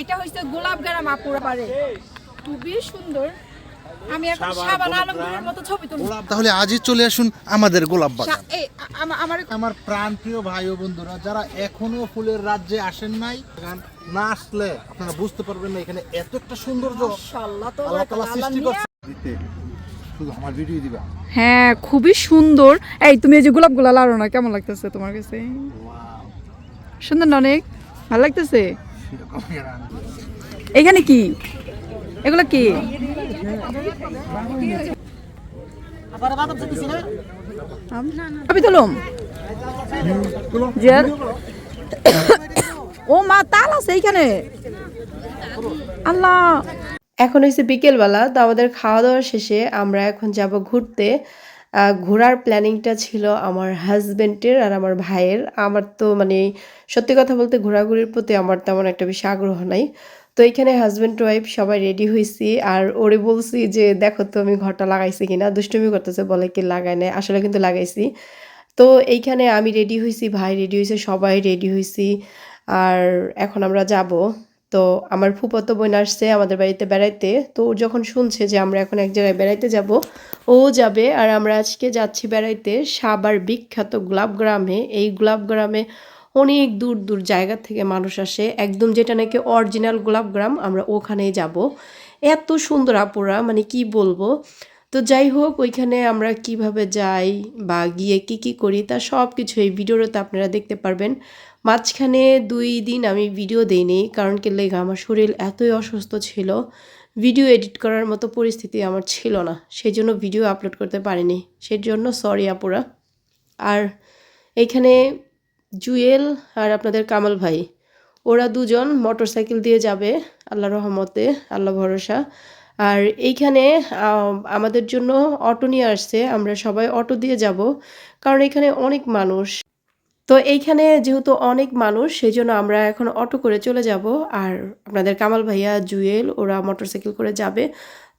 এটা হচ্ছে গোলাপ গ্রাম আপুর পারে খুবই সুন্দর। আমি এখন সাবান আলমগীরের মতো ছবি তুলব তাহলে আজই চলে আসুন আমাদের গোলাপ বাগান আমার আমার প্রাণপ্রিয় ভাই ও বন্ধুরা যারা এখনও ফুলের রাজ্যে আসেন নাই গান না আসলে আপনারা বুঝতে পারবেন না এখানে এত একটা সৌন্দর্য আল্লাহ তাআলা সৃষ্টি করছে। শুধু আমার ভিডিও দিবা। হ্যাঁ খুবই সুন্দর। এই তুমি এই যে গোলাপগুলা লাড়ো না কেমন লাগতেছে তোমার কাছে? সুন্দর না অনেক? ভালো লাগতেছে। এখানে কি? এগুলো কি? আমি তুলুম ও মা, তাল আছে এইখানে। আল্লাহ। এখন হয়েছে বিকেলবেলা, তো আমাদের খাওয়া দাওয়া শেষে আমরা এখন যাব ঘুরতে। ঘোরার প্ল্যানিংটা ছিল আমার হাজব্যান্ডের আর আমার ভাইয়ের। আমার তো মানে সত্যি কথা বলতে ঘোরাঘুরির প্রতি আমার তেমন একটা বেশি আগ্রহ নাই। তো এখানে হাজব্যান্ড ওয়াইফ সবাই রেডি হয়েছি আর ওরে বলছি যে, দেখো তো আমি ঘরটা লাগাইছি কিনা? দুষ্টুমি করতেছে, বলে কি লাগাই নাই, আসলে কিন্তু লাগাইছি। তো এইখানে আমি রেডি হয়েছি ভাই রেডি হয়েছে সবাই রেডি হয়েছি আর এখন আমরা যাব। তো আমার ফুফাতো বোন আসছে আমাদের বাড়িতে বেড়াইতে। তো ও যখন শুনছে যে আমরা এখন এক জায়গায় বেড়াইতে যাব, ও যাবে আর আমরা আজকে যাচ্ছি বেড়াইতে সাবার বিখ্যাত গোলাপ গ্রামে এই গোলাপ গ্রামে অনেক দূর দূর জায়গা থেকে মানুষ আসে। একদম যেটা নাকি অরিজিনাল গোলাপ গ্রাম আমরা ওখানেই যাব। এত সুন্দর আপুরা মানে কি বলব? তো যাই হোক, ওইখানে আমরা কীভাবে যাই বা গিয়ে কি কি করি তা সব কিছু এই ভিডিওতে আপনারা দেখতে পারবেন। মাঝখানে দুই দিন আমি ভিডিও দেইনি, কারণ কি লেগা আমার শরীর এতই অসুস্থ ছিল ভিডিও এডিট করার মতো পরিস্থিতি আমার ছিল না সেই জন্য ভিডিও আপলোড করতে পারিনি সেই জন্য সরি আপুরা। আর এইখানে জুয়েল আর আপনাদের কামাল ভাই, ওরা দুজন মোটরসাইকেল দিয়ে যাবে আল্লাহ রহমতে, আল্লাহ ভরসা। আর এইখানে আমাদের জন্য অটো নিয়ে আসছে, আমরা সবাই অটো দিয়ে যাব, কারণ এখানে অনেক মানুষ। তো এইখানে যেহেতু অনেক মানুষ সেই জন্য আমরা এখন অটো করে চলে যাব। আর আপনাদের কামাল ভাইয়া, জুয়েল, ওরা মোটরসাইকেল করে যাবে।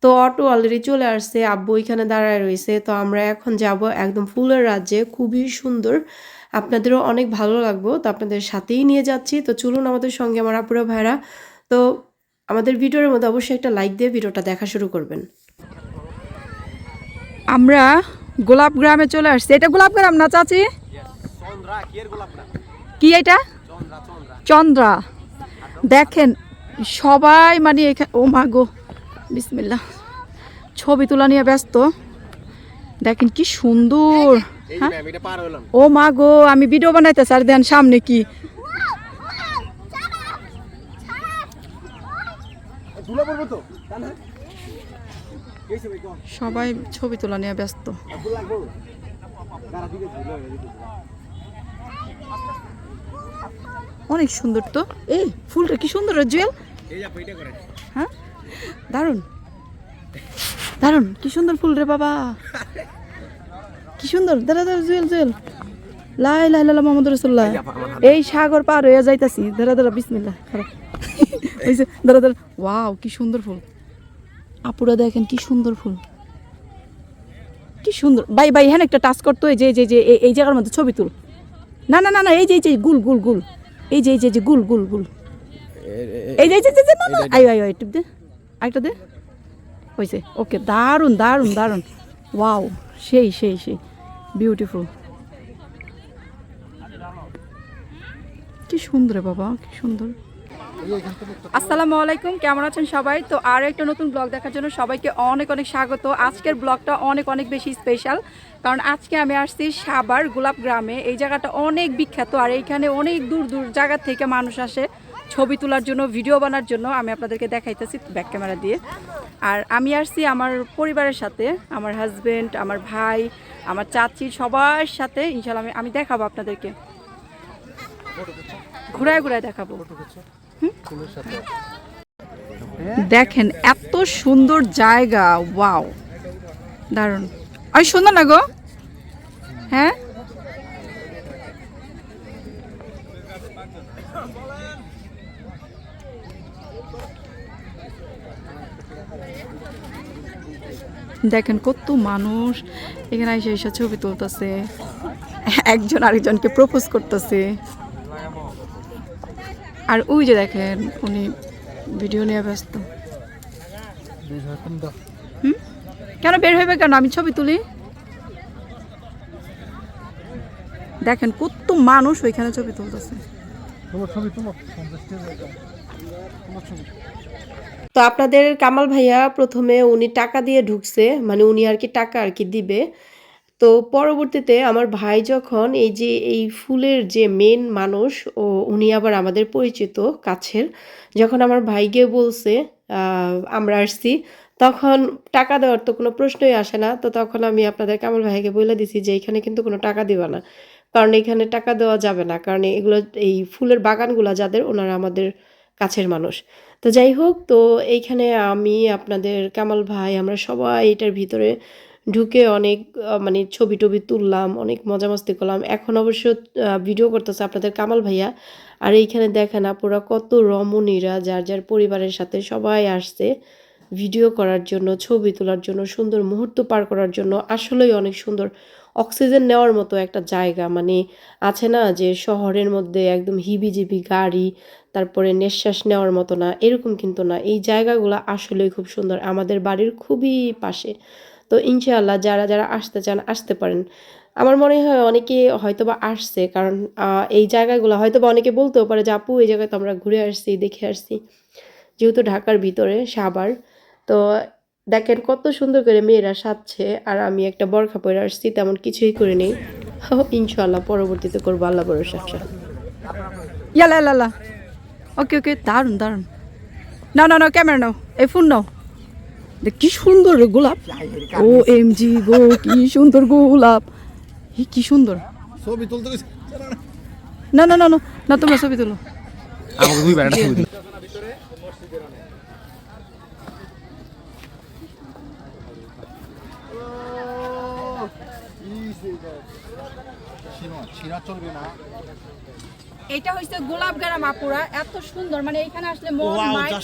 তো অটো অলরেডি চলে আসছে, আব্বু এখানে দাঁড়ায় রয়েছে। তো আমরা এখন যাব একদম ফুলের রাজ্যে, খুবই সুন্দর। আপনাদেরও অনেক ভালো লাগবো, তো আপনাদের সাথেই নিয়ে যাচ্ছি। তো চলুন আমাদের সঙ্গে আমার আপুরা ভাইরা। তো আমাদের ভিডিওর মধ্যে অবশ্যই একটা লাইক দিয়ে ভিডিওটা দেখা শুরু করবেন। আমরা গোলাপ গ্রামে চলে আসছি। এটা গোলাপ গ্রাম না, চাচি? কি এটা? চন্দ্রা দেখেন সবাই মানে এখানে ও মা গো বিসমিল্লা ছবি তোলা নিয়ে ব্যস্ত। দেখেন কি সুন্দর হ্যাঁ? ও মা গো আমি ভিডিও বানাইতে স্যার দেন সামনে কি? সবাই ছবি তোলা নিয়ে ব্যস্ত। অনেক সুন্দর তো। এই ফুলটা কি সুন্দর জুয়েল? হ্যাঁ? দারুণ দারুণ কি সুন্দর ফুল রে বাবা। কি সুন্দর। দাঁড়া দাঁড়া জুয়েল জুয়েল। লাই লাই লালা মোহাম্মদ রসুল্লাহ এই সাগর পার হয়ে যাইতাছি। দাঁড়া দাঁড়া বিসমিল্লা খারাপ। ওই যে দাঁড়া দাঁড়া ওয়াও কি সুন্দর ফুল। আপুরা দেখেন কি সুন্দর ফুল। কি সুন্দর। বাই বাই হ্যাঁ একটা টাচ করতো এই যে যে এই জায়গার মধ্যে ছবি তুল। না না না না, এই যে এই যে, গুল গুল গুল। এই যে এই যে গুল গুল গুল। এই যে এই যে না না আই আই টিপ দে। আরেকটা দে। হয়েছে ওকে, দারুণ দারুণ দারুণ। ওয়াও, সেই সেই সেই। বিউটিফুল কি সুন্দর বাবা, কি সুন্দর। আসসালামু আলাইকুম, কেমন আছেন সবাই? তো আর একটা নতুন ব্লগ দেখার জন্য সবাইকে অনেক অনেক স্বাগত। আজকের ব্লগটা অনেক অনেক বেশি স্পেশাল কারণ আজকে আমি আসছি সাবার গোলাপ গ্রামে। এই জায়গাটা অনেক বিখ্যাত, আর এইখানে অনেক দূর দূর জায়গা থেকে মানুষ আসে ছবি তোলার জন্য ভিডিও বানার জন্য। আমি আপনাদেরকে দেখাইতেছি ব্যাক ক্যামেরা দিয়ে। আর আমি আসছি আমার পরিবারের সাথে, আমার হাজব্যান্ড আমার ভাই, আমার চাচি, সবার সাথে। ইনশাল্লাহ আমি আমি দেখাবো আপনাদেরকে। ঘুরায় ঘুরায় দেখাবো। দেখেন, এত সুন্দর জায়গা, ওয়াও। দারুণ। ওই সুন্দর না গো। হ্যাঁ? দেখেন, কত মানুষ এখানে এসে এসে ছবি তুলতেছে। একজন আরেকজনকে প্রপোজ করতেছে। আর ওই যে দেখেন উনি ভিডিও নিয়ে ব্যস্ত। কেন বের হইবে কেন? আমি ছবি তুলি। দেখেন কত মানুষ ওইখানে ছবি তুলতেছে। তো আপনাদের কামাল ভাইয়া প্রথমে উনি টাকা দিয়ে ঢুকছে মানে উনি আর কি টাকা আর কি দিবে। তো পরবর্তীতে আমার ভাই যখন এই যে, এই ফুলের যে মেন মানুষ, ও উনি আবার আমাদের পরিচিত কাছের, যখন আমার ভাই গিয়ে বলছে আমরা আসছি, তখন টাকা দেওয়ার তো কোনো প্রশ্নই আসে না। তো তখন আমি আপনাদের কামাল ভাইকে বলে দিছি যে, এখানে কিন্তু কোনো টাকা দিবা না। কারণ এখানে টাকা দেওয়া যাবে না। কারণ এগুলো, এই ফুলের বাগানগুলো যাদের, ওনারা আমাদের কাছের মানুষ। তো যাই হোক, তো এইখানে আমি আপনাদের কামাল ভাই, আমরা সবাই এটার ভিতরে ঢুকে অনেক মানে ছবি টবি তুললাম, অনেক মজা মস্তি করলাম। এখন অবশ্য ভিডিও করতেছে আপনাদের কামাল ভাইয়া। আর এইখানে দেখেন আপুরা কত রমণীরা, যার যার পরিবারের সাথে সবাই আসছে ভিডিও করার জন্য, ছবি তোলার জন্য, সুন্দর মুহূর্ত পার করার জন্য। আসলেই অনেক সুন্দর অক্সিজেন নেওয়ার মতো একটা জায়গা। মানে আছে না যে শহরের মধ্যে একদম হিবিজিবি গাড়ি, তারপরে নিঃশ্বাস নেওয়ার মতো না, এরকম কিন্তু না। এই জায়গাগুলো আসলেই খুব সুন্দর। আমাদের বাড়ির খুবই পাশে। তো ইনশাআল্লাহ যারা যারা আসতে চান, আসতে পারেন। আমার মনে হয় অনেকে হয়তোবা আসছে কারণ এই জায়গাগুলো হয়তোবা অনেকে বলতেও পারে যে, আপু, এই জায়গায় তো আমরা ঘুরে আসছি, দেখে আসছি। যেহেতু ঢাকার ভিতরে সাবার তো দেখেন কত সুন্দর করে মেয়েরা সাজছে আর আমি একটা বরখা পরে আসছি, তেমন কিছুই করে নেই। ইনশাআল্লাহ পরবর্তীতে করব আল্লাহ ভরসা। ইয়ালা ইয়ালা ওকে ওকে দারুণ দারুণ না না না ক্যামেরা নাও। এই ফোন নাও। কি সুন্দর রে গোলাপ। ও এম জি গো কি সুন্দর গোলাপ। কি সুন্দর। ছবি তুলতে না না না না না তোমরা ছবি তুলো। আমাকে দুইবার একটা ছবি ছিঁড়া চলবে না। এটা হচ্ছে গোলাপ গারা মাপুরা এত সুন্দর মানে এখানে আসলে মন মাইন্ড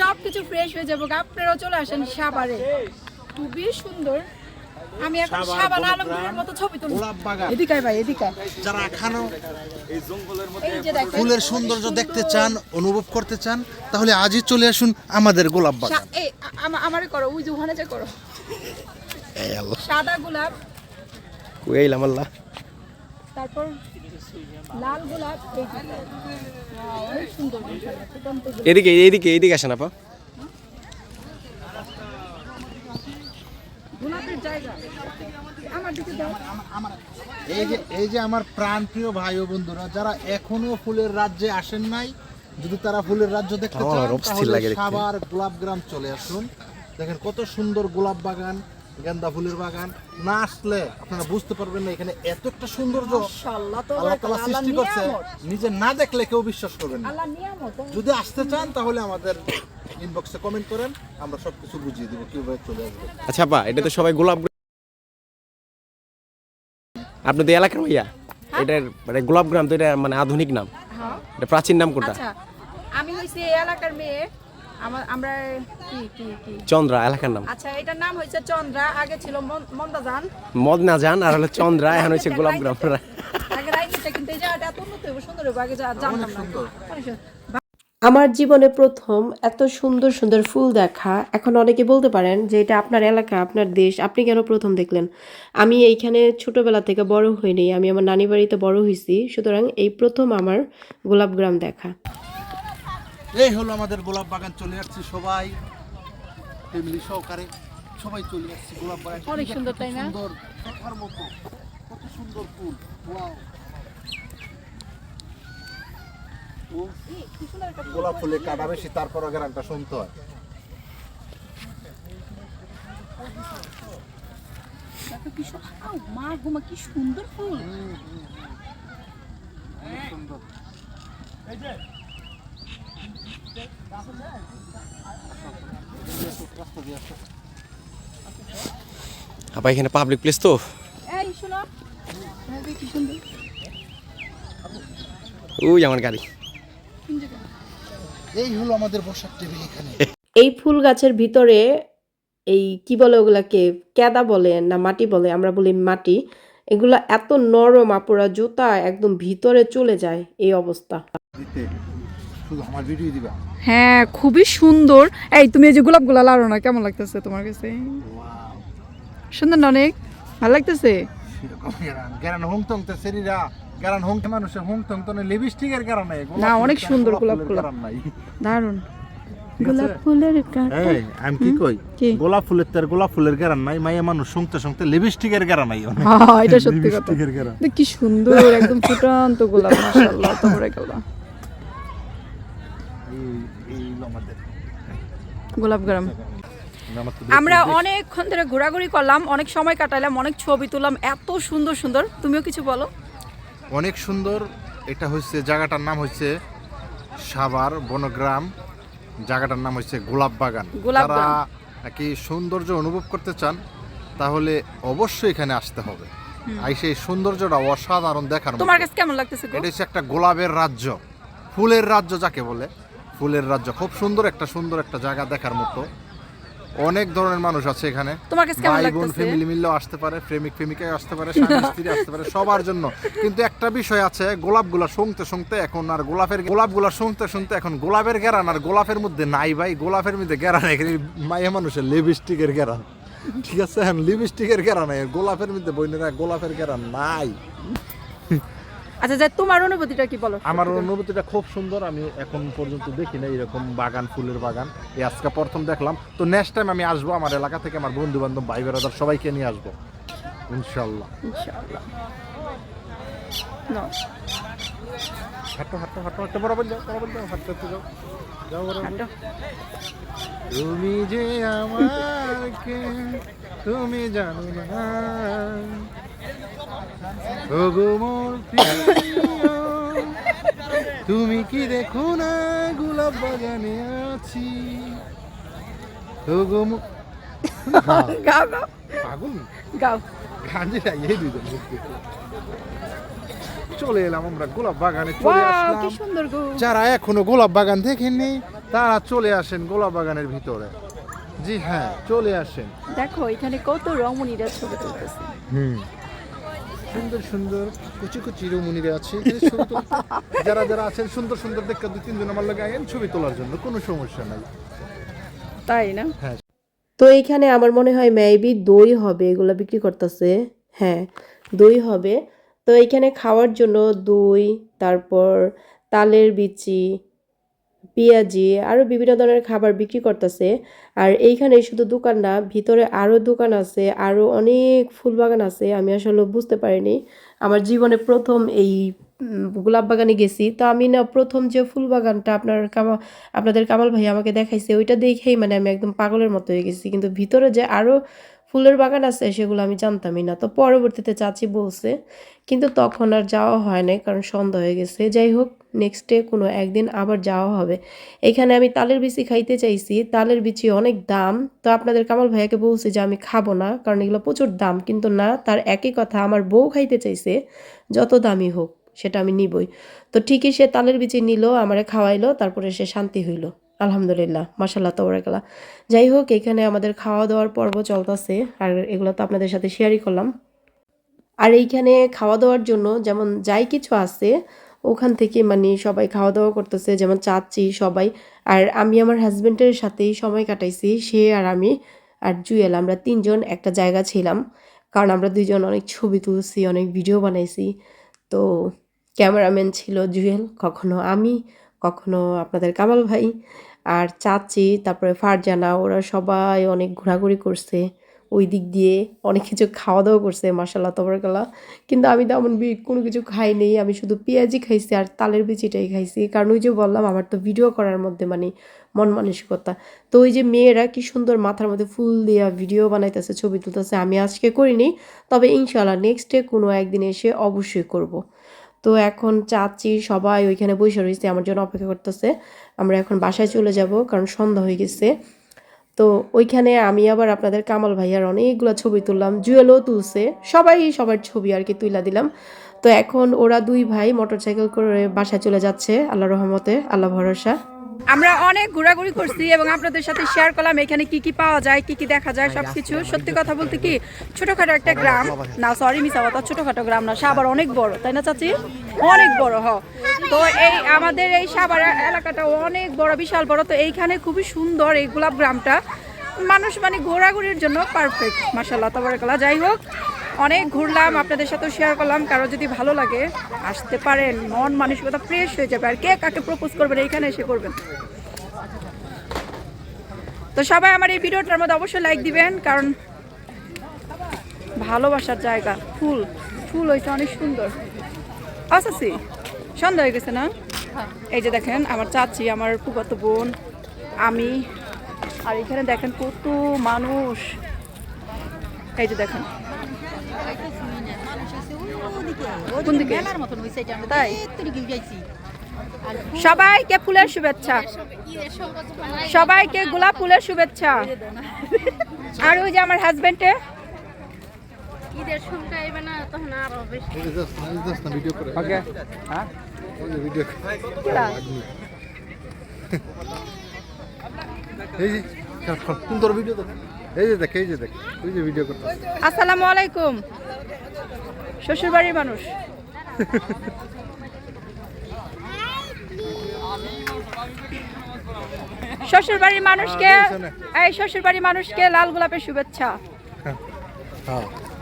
সব কিছু ফ্রেশ হয়ে যাবে। আপনারাও চলে আসেন সাবারে। খুবই সুন্দর। আমি এখন সাবান আলমগীরের মতো ছবি তুলব গোলাপ বাগান। এদিকে ভাই এদিকে যারা এখানো এই যে দেখেন ফুলের সৌন্দর্য দেখতে চান অনুভব করতে চান তাহলে আজই চলে আসুন আমাদের গোলাপ বাগান। এই আমারে করো ওই যে ওখানে যে করো। এই আল্লাহ। সাদা গোলাপ। কই এলাম আল্লাহ। তারপর লাল গোলাপ। এদিকে এদিকে এদিকে আসেন আপা। গোলাপের জায়গা। আমার দিকে দাও এই যে এই যে আমার প্রাণপ্রিয় ভাই ও বন্ধুরা যারা এখনও ফুলের রাজ্যে আসেন নাই যদি তারা ফুলের রাজ্য দেখতে চান তাহলে সাভার গোলাপ গ্রাম চলে আসুন। দেখেন কত সুন্দর গোলাপ বাগান গেন্দা ফুলের বাগান না আসলে আপনারা বুঝতে পারবেন না এখানে এত একটা সৌন্দর্য আল্লাহ সৃষ্টি করছে। নিজে না দেখলে কেউ বিশ্বাস করবেন না। যদি আসতে চান তাহলে আমাদের ইনবক্সে কমেন্ট করেন আমরা সবকিছু বুঝিয়ে দেবো কীভাবে চলে আসবে। আচ্ছা আপা এটা তো সবাই গোলাপ আপনাদের এলাকার ভাইয়া? এটার মানে গোলাপ গ্রাম তো এটা মানে আধুনিক নাম। হ্যাঁ। এটা প্রাচীন নাম কোনটা? আচ্ছা আমি হইছি এই এলাকার মেয়ে। আমার আমরা কি কি কি? চন্দ্রা এলাকার নাম। আচ্ছা এটার নাম হয়েছে চন্দ্রা আগে ছিল মন- মন্দাজান। মদ না জান আর হলো চন্দ্রা এখন হচ্ছে গোলাপ গ্রাম। আগে রাইকেটা কিন্তু এই জায়গাটা এত উন্নত হইব সুন্দর হইব আগে জানতাম না। আমার জীবনে প্রথম এত সুন্দর সুন্দর ফুল দেখা। এখন অনেকে বলতে পারেন যে এটা আপনার এলাকা আপনার দেশ আপনি কেন প্রথম দেখলেন? আমি এইখানে ছোটবেলা থেকে বড় হইনি আমি আমার নানি বাড়িতে বড় হয়েছি সুতরাং এই প্রথম আমার গোলাপগ্রাম দেখা। এই হলো আমাদের গোলাপ বাগান চলে আসছি সবাই। ফ্যামিলি সহকারে সবাই চলে আসছি গোলাপ বাগান। অনেক সুন্দর, তাই না? সুন্দর দেখার মতো কত সুন্দর ফুল ওয়াও। গোলাপ ফুলে কাটা বেশি তারপর গ্রামটা শুনতে হয়। দেখো কি মা ঘুমা কি সুন্দর ফুল। সুন্দর। আপা এখানে পাবলিক প্লেস তো? এই শোনো। দেখো কি সুন্দর ওই আমার গাড়ি। এই হলো আমাদের বসার টেবিল এখানে। এই ফুল গাছের ভিতরে এই কি বলে ওগুলাকে কেদা বলে না মাটি বলে আমরা বলি মাটি এগুলা এত নরম আপুরা জুতা একদম ভিতরে চলে যায় এই অবস্থা। শুধু আমার ভিডিও দিবা। হ্যাঁ খুবই সুন্দর। এই তুমি এই যে গোলাপগুলা লাড়ো না কেমন লাগতেছে তোমার কাছে? সুন্দর না অনেক? ভালো লাগতেছে? না, অনেক সুন্দর গোলাপ গোলাপ। গেরান গোলাপ ফুলের কাঁটা এই আমি কি কই? গোলাপ ফুলের তার গোলাপ ফুলের গেরান নাই মাইয়া মানুষ শুনতে শুনতে লিপস্টিকের গেরান নাই। হ্যাঁ এটা সত্যি কথা। কি সুন্দর একদম ফুটান্ত গোলাপ মাশাআল্লাহ তারপরে গোলাপ এই এই হলো আমাদের গোলাপ গরম। আমরা অনেকক্ষণ ধরে ঘোরাঘুরি করলাম অনেক সময় কাটাইলাম অনেক ছবি তুললাম এত সুন্দর সুন্দর। তুমিও কিছু বলো। অনেক সুন্দর এটা হচ্ছে জায়গাটার নাম হচ্ছে সাভার বনগ্রাম। জায়গাটার নাম হচ্ছে গোলাপ বাগান। গোলাপ যারা বাগান। কি সৌন্দর্য অনুভব করতে চান তাহলে অবশ্যই এখানে আসতে হবে। আর সেই সৌন্দর্যটা অসাধারণ দেখার তোমার কাছে কেমন লাগতেছে এটা হচ্ছে একটা গোলাপের রাজ্য। ফুলের রাজ্য যাকে বলে। ফুলের রাজ্য। খুব সুন্দর একটা সুন্দর একটা জায়গা দেখার মতো। অনেক ধরনের মানুষ আছে এখানে। ভাই বোন ফ্যামিলি মিললেও আসতে পারে প্রেমিক প্রেমিকাও আসতে পারে স্বামী স্ত্রী আসতে পারে সবার জন্য। কিন্তু একটা বিষয় আছে গোলাপগুলা শুনতে শুনতে এখন আর গোলাপের গোলাপগুলা শুনতে শুনতে এখন গোলাপের গেরান আর গোলাপের মধ্যে নাই ভাই। গোলাপের মধ্যে গেরান এখানে মাইয়া মানুষের লিপস্টিকের গেরান। ঠিক আছে এখন লিপস্টিকের গেরান গোলাপের মধ্যে বইনেরা গোলাপের গেরান নাই। আচ্ছা যাই তোমার অনুভূতিটা কি বলো? আমার অনুভূতিটা খুব সুন্দর আমি এখন পর্যন্ত দেখি না এরকম বাগান ফুলের বাগান। এই আজকে প্রথম দেখলাম। তো নেক্সট টাইম আমি আসব আমার এলাকা থেকে আমার বন্ধু বান্ধব ভাই বেড়াদার সবাইকে নিয়ে আসব। ইনশাল্লাহ ইনশাআল্লাহ। নাও, হাঁটো হাঁটো হাঁটো হাঁটো বরাবর যাও বরাবর যাও হাঁটতে হাঁটতে যাও। যাও বরাবর। তুমি যে আমার তুমি জানো না। তুমি কি দেখো না গোলাপ বাগানে আছি? চলে এলাম আমরা গোলাপ বাগানে চলে আসলাম। সুন্দর যারা এখনও গোলাপ বাগান দেখেননি তারা চলে আসেন গোলাপ বাগানের ভিতরে। জি হ্যাঁ চলে আসেন। দেখো এখানে কত রমণীরা ছবি তুলতেছে। হুম। সুন্দর সুন্দর কুচি কুচি রমণীরা আছে। ছবি যারা যারা আছেন সুন্দর সুন্দর দেখতে দুই তিনজন আমার লাগে আইন ছবি তোলার জন্য কোনো সমস্যা নাই। তাই না? তো এইখানে আমার মনে হয় মেবি দই হবে এগুলো বিক্রি করতেছে। হ্যাঁ দই হবে। তো এইখানে খাওয়ার জন্য দই তারপর তালের বিচি পেঁয়াজি আরও বিভিন্ন ধরনের খাবার বিক্রি করতেছে। আর এইখানে শুধু দোকান না ভিতরে আরও দোকান আছে আরও অনেক ফুল বাগান আছে, আমি আসলে বুঝতে পারিনি। আমার জীবনে প্রথম এই গোলাপ বাগানে গেছি। তো আমি না প্রথম যে ফুল বাগানটা আপনার কামা, আপনাদের কামাল ভাই আমাকে দেখাইছে, ওইটা দেখেই মানে আমি একদম পাগলের মতো হয়ে গেছি। কিন্তু ভিতরে যে আরও ফুলের বাগান আছে, সেগুলো আমি জানতামই না। তো পরবর্তীতে চাচি বলছে, কিন্তু তখন আর যাওয়া হয় নাই, কারণ সন্ধ্যা হয়ে গেছে। যাই হোক নেক্সট ডে কোনো একদিন আবার যাওয়া হবে। এখানে আমি তালের বিচি খাইতে চাইছি। তালের বিচি অনেক দাম। তো আপনাদের কামাল ভাইয়াকে বলছি যে, আমি খাব না, কারণ এগুলো প্রচুর দাম। কিন্তু না, তার একই কথা, আমার বউ খাইতে চাইছে, যত দামি হোক, সেটা আমি নিবই। তো ঠিকই সে তালের বিচি নিল, আমারে খাওয়াইলো, তারপরে সে শান্তি হইল। আলহামদুলিল্লাহ মাসাল্লাহ তোবরাকাল্লাহ যাই হোক এখানে আমাদের খাওয়া দাওয়ার পর্ব চলতেছে, আর এগুলো তো আপনাদের সাথে শেয়ারই করলাম। আর এইখানে খাওয়া দাওয়ার জন্য যেমন যাই কিছু আছে, ওখান থেকে মানে সবাই খাওয়া দাওয়া করতেছে, যেমন চাচ্ছি সবাই। আর আমি আমার হাজব্যান্ডের সাথেই সময় কাটাইছি, সে আর আমি আর জুয়েল, আমরা তিনজন একটা জায়গা ছিলাম। কারণ আমরা দুইজন অনেক ছবি তুলছি, অনেক ভিডিও বানাইছি। তো ক্যামেরাম্যান ছিল জুয়েল, কখনো আমি কখনো আপনাদের কামাল ভাই আর চাচি, তারপরে ফারজানা, ওরা সবাই অনেক ঘোরাঘুরি করছে। ওই দিক দিয়ে অনেক কিছু খাওয়া দাওয়া করছে মাসাল্লাহ তবরকাল্লাহ। কিন্তু আমি তেমন কোনো কিছু খাইনি আমি শুধু পেঁয়াজি খাইছি আর তালের বিচিটাই খাইছি। কারণ ওই যে বললাম, আমার তো ভিডিও করার মধ্যে মানে মন মানসিকতা। তো ওই যে মেয়েরা কি সুন্দর মাথার মধ্যে ফুল দিয়া ভিডিও বানাইতেছে, ছবি তুলতেছে, আমি আজকে করিনি। তবে ইনশাল্লাহ নেক্সট ডে কোনো একদিন এসে অবশ্যই করব। তো এখন চাচি সবাই ওইখানে বসে রয়েছে, আমার জন্য অপেক্ষা করতেছে। আমরা এখন বাসায় চলে যাব, কারণ সন্ধ্যা হয়ে গেছে। তো ওইখানে আমি আবার আপনাদের কামাল ভাইয়ার অনেকগুলো ছবি তুললাম, জুয়েলও তুলছে, সবাই সবার ছবি আর কি তুলা দিলাম। তো এখন ওরা দুই ভাই মোটরসাইকেল করে বাসায় চলে যাচ্ছে আল্লাহ রহমতে, আল্লাহ ভরসা। আমরা অনেক ঘোরাঘুরি করছি এবং আপনাদের সাথে শেয়ার করলাম এখানে কি কি পাওয়া যায়, কি কি দেখা যায়, সবকিছু। সত্যি কথা বলতে কি, ছোটখাটো একটা গ্রাম, না সরি মিস আবার ছোটখাটো গ্রাম না সাবার অনেক বড়, তাই না, চাচি? অনেক বড়, হ। তো এই আমাদের এই সাবার এলাকাটা অনেক বড়, বিশাল বড়, তো এইখানে খুবই সুন্দর এই গোলাপ গ্রামটা। মানুষ মানে ঘোরাঘুরির জন্য পারফেক্ট মাসাল্লাহ তবরকাল্লা যাই হোক অনেক ঘুরলাম, আপনাদের সাথে শেয়ার করলাম। কারও যদি ভালো লাগে, আসতে পারেন। মন মানসিকতা ফ্রেশ হয়ে যাবে। আর কে কাকে প্রপোজ করবেন, এইখানে এসে করবেন। তো সবাই আমার এই ভিডিওটার মধ্যে অবশ্যই লাইক দিবেন, কারণ ভালোবাসার জায়গা, ফুল। ফুল হয়েছে অনেক সুন্দর। আচ্ছা সি, সন্ধ্যা হয়ে গেছে না? এই যে দেখেন, আমার চাচি, আমার ফুফাতো বোন, আমি। আর এখানে দেখেন কত মানুষ। এই যে দেখেন। কোন দিকে? তাই? সবাইকে ফুলের শুভেচ্ছা। সবাইকে গোলাপ ফুলের শুভেচ্ছা। আর ওই যে আমার হাজবেন্ডে হ্যাঁ? ভিডিও এই যে সুন্দর ভিডিও দেখ? এই যে দেখ এই যে দেখ ওই যে ভিডিও আসসালামু আলাইকুম। শ্বশুর বাড়ির মানুষ। শ্বশুর বাড়ির মানুষকে এই শ্বশুর বাড়ির মানুষকে লাল গোলাপের শুভেচ্ছা।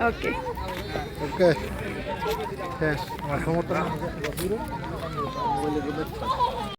ওকে ওকে শেষ আমার